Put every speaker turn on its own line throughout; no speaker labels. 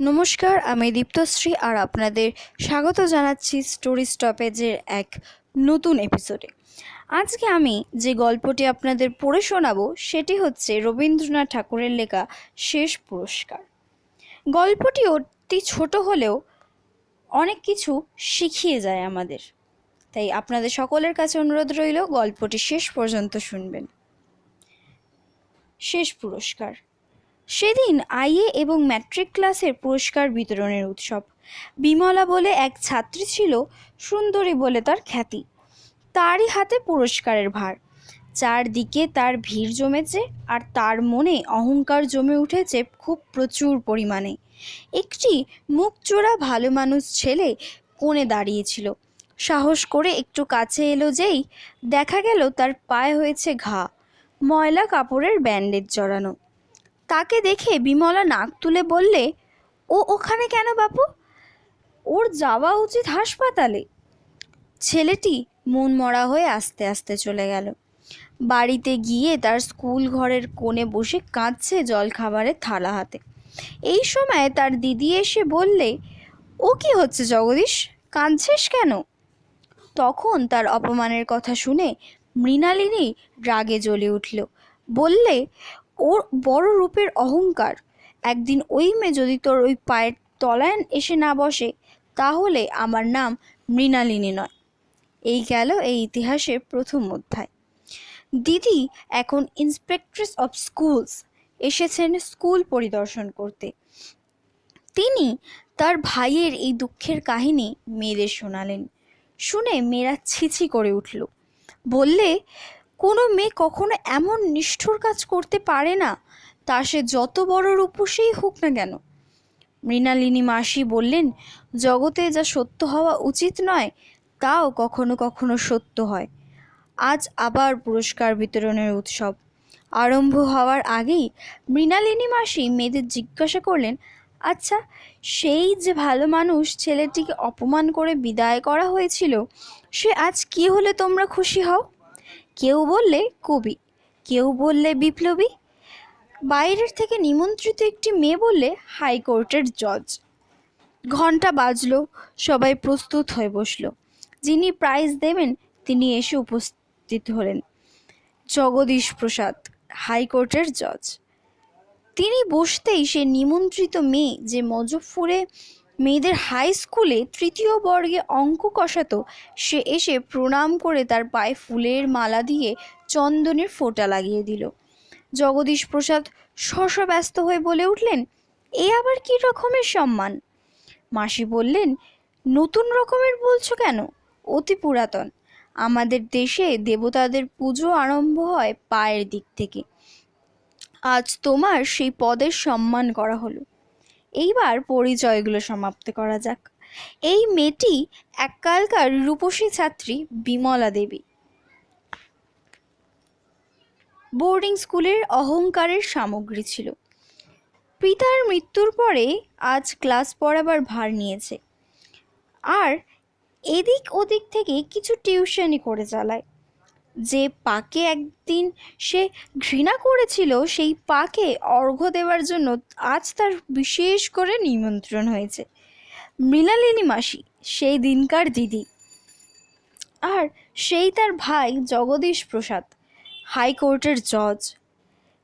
নমস্কার, আমি দীপ্তশ্রী আর আপনাদের স্বাগত জানাচ্ছি স্টোরি স্টপেজের এক নতুন এপিসোডে আজকে আমি যে গল্পটি আপনাদের পড়ে শোনাবো, সেটি হচ্ছে রবীন্দ্রনাথ ঠাকুরের লেখা শেষ পুরস্কার। গল্পটি অতি ছোট হলেও অনেক কিছু শিখিয়ে যায় আমাদের। তাই আপনাদের সকলের কাছে অনুরোধ রইল, গল্পটি শেষ পর্যন্ত শুনবেন। শেষ পুরস্কার। সেদিন আইএ এবং ম্যাট্রিক ক্লাসের পুরস্কার বিতরণের উৎসব। বিমলা বলে এক ছাত্রী ছিল, সুন্দরী বলে তার খ্যাতি। তারই হাতে পুরস্কারের ভার। চারদিকে তার ভিড় জমেছে আর তার মনে অহংকার জমে উঠেছে খুব প্রচুর পরিমাণে। একটি মুখ মুখচোরা ভালো মানুষ ছেলে কোণে দাঁড়িয়েছিল। সাহস করে একটু কাছে এলো যেই দেখা গেল তার পায়ে হয়েছে ঘা, ময়লা কাপড়ের ব্যান্ডেজ জড়ানো। তাকে দেখে বিমলা নাক তুলে বললে, ও ওখানে কেন বাপু? ওর যাওয়া উচিত হাসপাতালে। ছেলেটি মন মরা হয়ে আস্তে আস্তে চলে গেল। বাড়িতে গিয়ে তার স্কুল ঘরের কোণে বসে কাঁদছে জল খাবারের থালা হাতে। এই সময় তার দিদি এসে বললে, ও কি হচ্ছে জগদীশ? কাঁদছিস কেন? তখন তার অপমানের কথা শুনে মৃণালিনী রাগে জ্বলে উঠল। বললে ওর বড় রূপের অহংকার। একদিন ওই মেয়ে যদি তোর ওই পায়ের তলায় এসে না বসে, তাহলে আমার নাম মৃণালিনী নয়। এই গেল এই ইতিহাসের প্রথম অধ্যায়। দিদি এখন ইন্সপেক্ট্রেস অফ স্কুলস এসেছেন স্কুল পরিদর্শন করতে। তিনি তার ভাইয়ের এই দুঃখের কাহিনী মেয়েদের শোনালেন। শুনে মেয়েরা ছিছি করে উঠল। বললে কোনো মেয়ে কখনো এমন নিষ্ঠুর কাজ করতে পারে না, তা সে যত বড় রূপসেই হোক না কেন। মৃণালিনী মাসি বললেন, জগতে যা সত্য হওয়া উচিত নয়, তাও কখনো কখনো সত্য হয়। আজ আবার পুরস্কার বিতরণের উৎসব। আরম্ভ হওয়ার আগেই মৃণালিনী মাসি মেয়েদের জিজ্ঞাসা করলেন আচ্ছা সেই যে ভালো মানুষ ছেলেটিকে অপমান করে বিদায় করা হয়েছিল, সে আজ কি হলে তোমরা খুশি হও? কেউ বললে কবি, কেউ বললে বিপ্লবী। বাইরের থেকে নিমন্ত্রিত একটি মেয়ে বললে হাইকোর্টের জজ। ঘণ্টা বাজলো, সবাই প্রস্তুত হয়ে বসল। যিনি প্রাইজ দেবেন, তিনি এসে উপস্থিত হলেন। জগদীশ প্রসাদ, হাইকোর্টের জজ। তিনি বসতেই সে নিমন্ত্রিত মেয়ে যে মজফপুরে মেয়েদের হাই স্কুলে তৃতীয় বর্গে অঙ্ক কষাতো, সে এসে প্রণাম করে তার পায়ে ফুলের মালা দিয়ে চন্দনের ফোঁটা লাগিয়ে দিল। জগদীশ প্রসাদ ব্যস্ত হয়ে বলে উঠলেন, এ আবার কি রকমের সম্মান? মাসি বললেন, নতুন রকমের বলছো কেন? অতি পুরাতন। আমাদের দেশে দেবতাদের পুজো আরম্ভ হয় পায়ের দিক থেকে। আজ তোমার সেই পদের সম্মান করা হলো। এইবার পরিচয়গুলো সমাপ্ত করা যাক। এই মেয়েটি এককালকার রূপসী ছাত্রী বিমলা দেবী। বোর্ডিং স্কুলের অহংকারের সামগ্রী ছিল। পিতার মৃত্যুর পরে আজ ক্লাস পড়াবার ভার নিয়েছে। আর এদিক ওদিক থেকে কিছু টিউশনই করে চালায়। যে পাকে একদিন সে ঘৃণা করেছিল, সেই পাকে অর্ঘ্য দেওয়ার জন্য আজ তার বিশেষ করে নিমন্ত্রণ হয়েছে। মৃণালিনী মাসি, সেই দিনকার দিদি। আর সেই তার ভাই জগদীশ প্রসাদ, হাইকোর্টের জজ।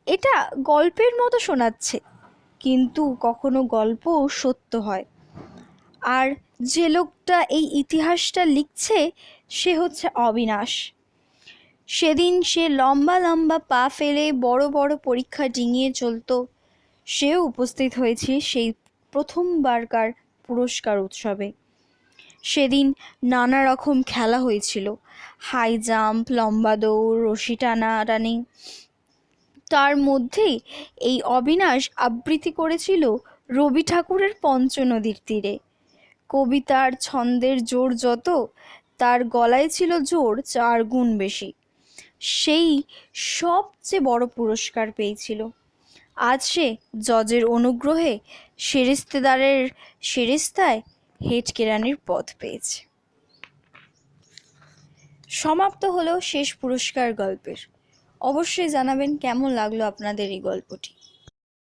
এটা গল্পের মতো শোনাচ্ছে, কিন্তু কখনো গল্প সত্য হয়। আর যে লোকটা এই ইতিহাসটা লিখছে, সে হচ্ছে অবিনাশ। সেদিন সে লম্বা লম্বা পা ফেলে বড় বড় পরীক্ষা ডিঙিয়ে চলতো। সেও উপস্থিত হয়েছে সেই প্রথমবারকার পুরস্কার উৎসবে। সেদিন নানা রকম খেলা হয়েছিল। হাই জাম্প, লম্বা দৌড়, রশি টানা টানাটানি তার মধ্যেই এই অবিনাশ আবৃত্তি করেছিল রবি ঠাকুরের পঞ্চনদীর তীরে। কবিতার ছন্দের জোর যত, তার গলায় ছিল জোর চার গুণ বেশি। সেই সবচেয়ে বড় পুরস্কার পেয়েছিল। আজ সে জজের অনুগ্রহে সেরিস্তেদারের সেরিস্তায় হেড কেরানির পেয়েছে। সমাপ্ত হলো শেষ পুরস্কার গল্পের। অবশ্যই জানাবেন কেমন লাগল আপনাদের এই গল্পটি।